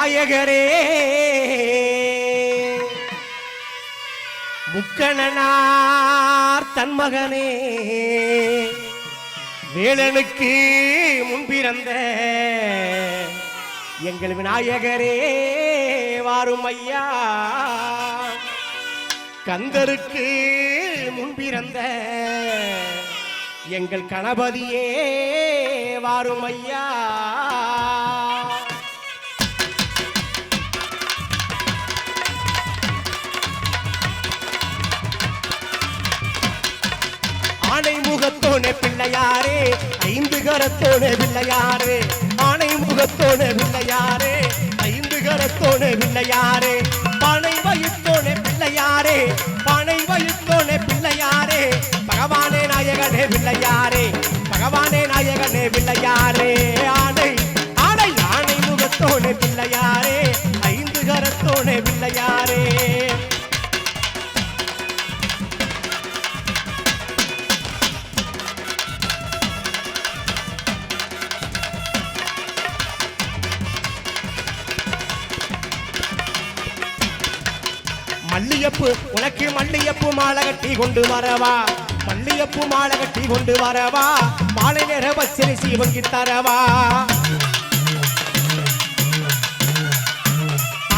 நாயகரே. முக்கணனார் தன்மகனே. வேலனுக்கு முன்பிறந்த எங்கள் விநாயகரே வாரும் ஐயா. கந்தருக்கு முன்பிறந்த எங்கள் கணபதியே வாரும் ஐயா. முகத்தோனே பிள்ளையாரே. ஐந்து கரத்தோனே பிள்ளையாரே. ஆணை முகத்தோனே பிள்ளையாரே. ஐந்து கரத்தோனே பிள்ளையாரே. பனை வயிற்றோனே பிள்ளையாரே. பனை வயிற்றோனே பிள்ளையாரே. பகவானே நாயகனே பிள்ளையாரே. பகவானே நாயகனே பிள்ளையாரே. ஆணை ஆனை ஆணை முகத்தோனே பிள்ளையாரே. ஐந்து கரத்தோனே பிள்ளையாரே. மல்லியப்பு உனக்கு மல்லியப்பு மாலை கட்டி கொண்டு வரவா? மல்லியப்பு மாலை கட்டி கொண்டு வரவா? மாலை நேர பச்சரிசி வங்கி தரவா?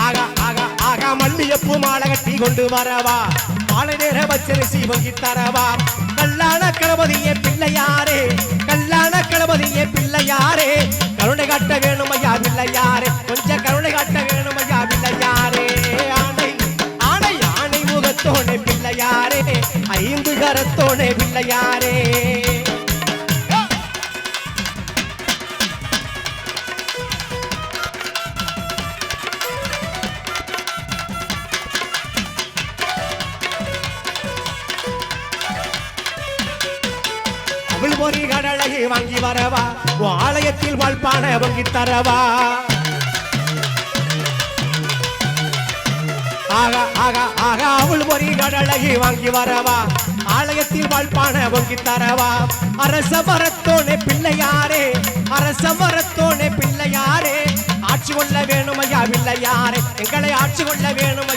ஆகா ஆகா ஆகா மல்லியப்பு மாலை கட்டி கொண்டு வரவா? மாலை நேர பச்சரிசி வங்கி தரவா? கல்லான கணபதியே பிள்ளையாரே கல்லான கணபதியே பிள்ளையாரே. கருணை காட்ட வேணும் ஐயா பிள்ளையாரே. கொஞ்சம் கருணை காட்ட வேணும் கரத்தோனே பிள்ளையாரே. ஐந்து கரத்தோனே பிள்ளையாரே. அவள் பொறி கடலையை வாங்கி வரவா? ஆலயத்தில் வாழ்ப்பான வங்கி தரவா? ஆகா ஆகா ஆகா அவள் பொறி கடலையை வாங்கி வரவா. ஆலயத்தில் வாழ்ப்பான வங்கி தரவா. அரச மரத்தோனே பிள்ளையாரே அரச மரத்தோனே பிள்ளையாரே. ஆட்சி கொள்ள வேணுமையா பிள்ளையாரே எங்களை ஆட்சி கொள்ள வேணும்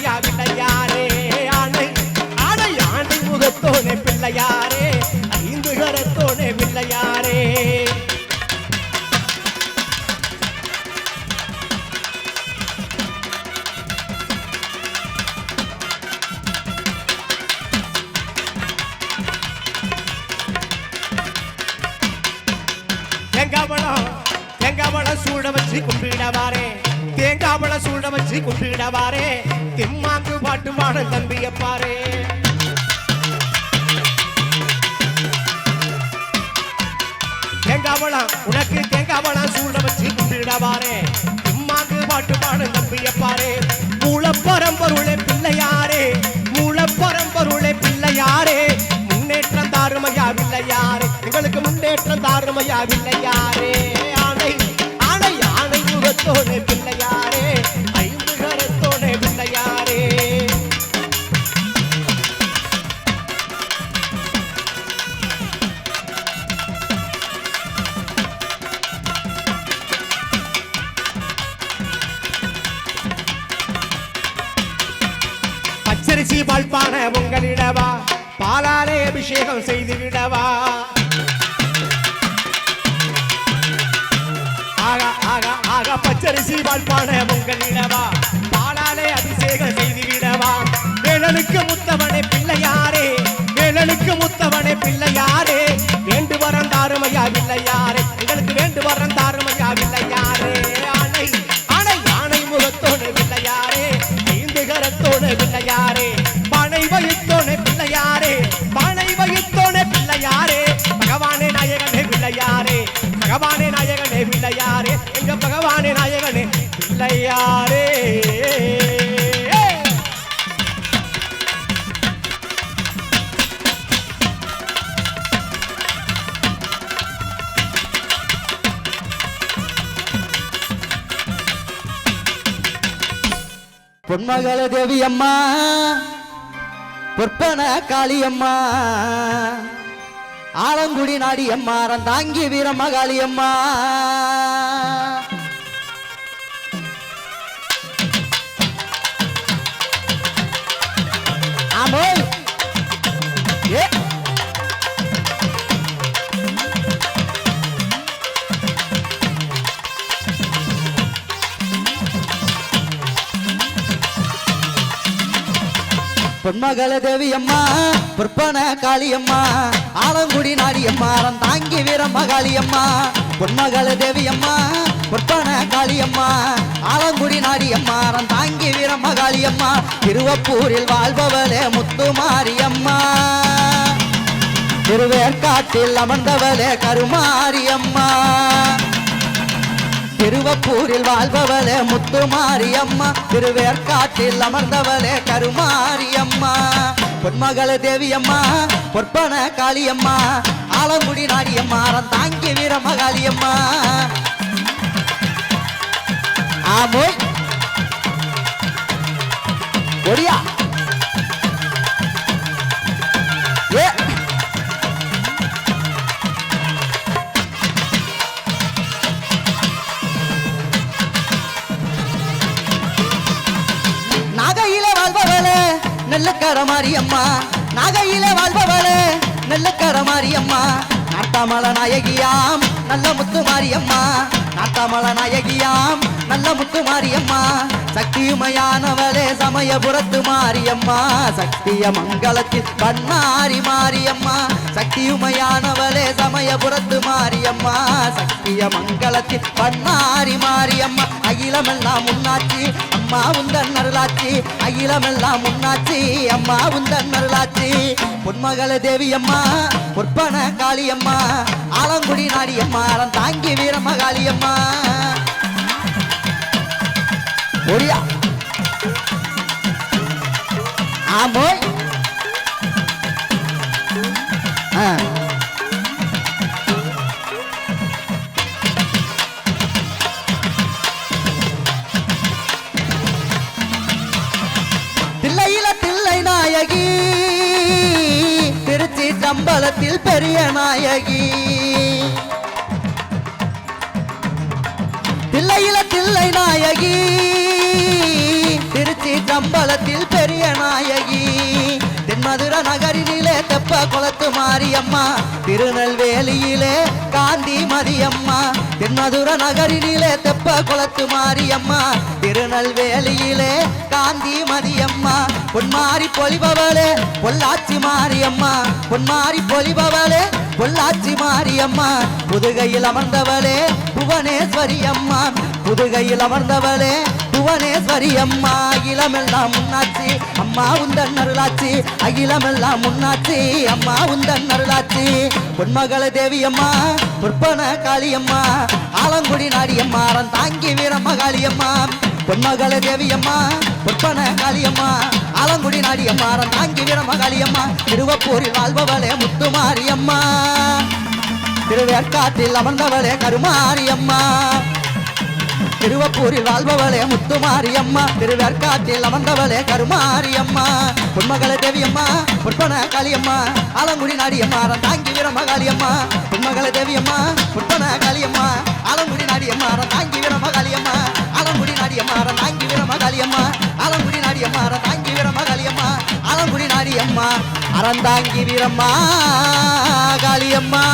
தேங்காய் சூழ வச்சு கும்பிடவாரே திம்மாங்கு பாட்டு பாட தம்பிய பாரே தேங்காய் உனக்கு தேங்காவளம் சூழ வச்சு கும்பிடவாரே திம்மாங்கு பாட்டு பாட தம்பிய பாரே மூலப்பரம்பொருளே பிள்ளையாரே. மூலப்பரம்பொருளே பிள்ளையாரே. முன்னேற்றம் தாருமையா பிள்ளையாரே எங்களுக்கு முன்னேற்றம் தாருமையா பிள்ளையாரே அபிஷேகம் செய்து விடவா ஆகா ஆகா ஆகா பச்சரிசி வாழ்பான உங்களிடவா? பாலாலே அபிஷேகம் செய்து விடவா வேலனுக்கு முத்தவனை பிள்ளையாரே வேலனுக்கு முத்தவனை பிள்ளையாரே. பகவானே நாயகனே பிள்ளையாரே எங்க பகவானே நாயகனே பிள்ளையாரே பொன்மகள தேவி அம்மா பொற்பன காளியம்மா ஆலங்குடி நாடி எம்மா தாங்கி வீரமகாளி அம்மா பொன்மகள தேவி அம்மா பொற்பன காளியம்மா ஆலங்குடி நாடியம்மா அறம் தாங்கி வீரம்மா காளியம்மா பொன்மகள தேவி அம்மா பொற்பன காளியம்மா ஆலங்குடி நாடியம்மா அறம் தாங்கி வீரம்மா காளியம்மா திருவப்பூரில் வாழ்பவளே முத்து மாரியம்மா திருவேற்காட்டில் அமர்ந்தவளே கருமாரியம்மா. திருவப்பூரில் வாழ்பவளே முத்துமாரியம்மா திருவேற்காட்டில் அமர்ந்தவளே கருமாரியம்மா. பொன்மகள தேவியம்மா பொற்பன காளியம்மா ஆலங்குடி நாடியம்மா தாங்கி வீரமகாளியம்மா ஆமோ ஒடியா. நெல்லுக்கர மாரியம்மா நாகையில வாழ்பவளே. நெல்லுக்கர மாரியம்மா நாட்டாமல நாயகியாம் நல்ல முத்து மாரியம்மா. நாட்டாமல நாயகியாம் நல்ல முத்து மாரியம்மா. சக்தியுமையானவளே சமயபுரத்து மாரியம்மா சக்திய மங்களத்தில் பன்னாரி மாரியம்மா சக்தியுமையானவளே சமயபுரத்து மாரியம்மா சக்திய மங்களத்தில் பன்னாரி மாரியம்மா. அகிலமெல்லாம் முன்னாச்சி அம்மா உந்தன் அருளாச்சி அகிலமெல்லாம் முன்னாச்சி அம்மா உந்தன் அருளாச்சி பொன்மகள தேவியம்மா பொற்பன காளியம்மா ஆலங்குடி நாடியம்மா அறம் தாங்கி வீரம்மா காளியம்மா ஒடியா. ஆமோய் ஆ. தில்லையில தில்லை நாயகி திருச்சி சம்பளத்தில் பெரிய நாயகி. தில்லையில தில்லை நாயகி. திருச்சி சம்பளத்தில் பெரிய நாயகி. தென்மதுர நகரிலே தெப்ப குளத்து மாரியம்மா. திருநெல்வேலியிலே காந்தி மதியம்மா. தென்மதுர நகரிலே தெப்ப குளத்து மாரியம்மா. திருநெல்வேலியிலே காந்தி மதியம்மா. பொன்மாரி பொலிபவளே பொள்ளாச்சி மாரியம்மா. பொன்மாரி பொலிபவளே பொள்ளாச்சி மாரியம்மா புதுகையில் அமர்ந்தவளே புவனேஸ்வரி அம்மா புதுகையில் அமர்ந்தவளே புவனேஸ்வரி அம்மா அகிலமெல்லாம் முன்னாச்சி அம்மா உந்தன் அருளாச்சி அகிலமெல்லாம் முன்னாச்சி அம்மா உந்தன் அருளாச்சி பொன்மகள தேவி அம்மா பொற்பன காளியம்மா ஆலங்குடி நாடியம்மா தாங்கி வீரம்மா காளியம்மா பொன்மகள தேவியம்மா பொற்பன காளியம்மா ஆலங்குடி நாடியம்மா தாங்கி வீரம்மா காளியம்மா திருவப்பூரில் வாழ்பவளே முத்துமாரியம்மா. திருவேற்காட்டில் அமர்ந்தவளே கருமாரியம்மா. திருவப்பூரில் வாழ்பவளே முத்துமாரியம்மா திருவேற்காட்டில் அமர்ந்தவளே கருமாரியம்மா. பொன்மகள தேவியம்மா பொற்பன காளியம்மா ஆலங்குடி நாடியம்மா தாங்கி வீரம்மா காளியம்மா பொன்மகள தேவியம்மா பொற்பன காளியம்மா அறந்தாங்கி வீரம்மா காளியம்மா.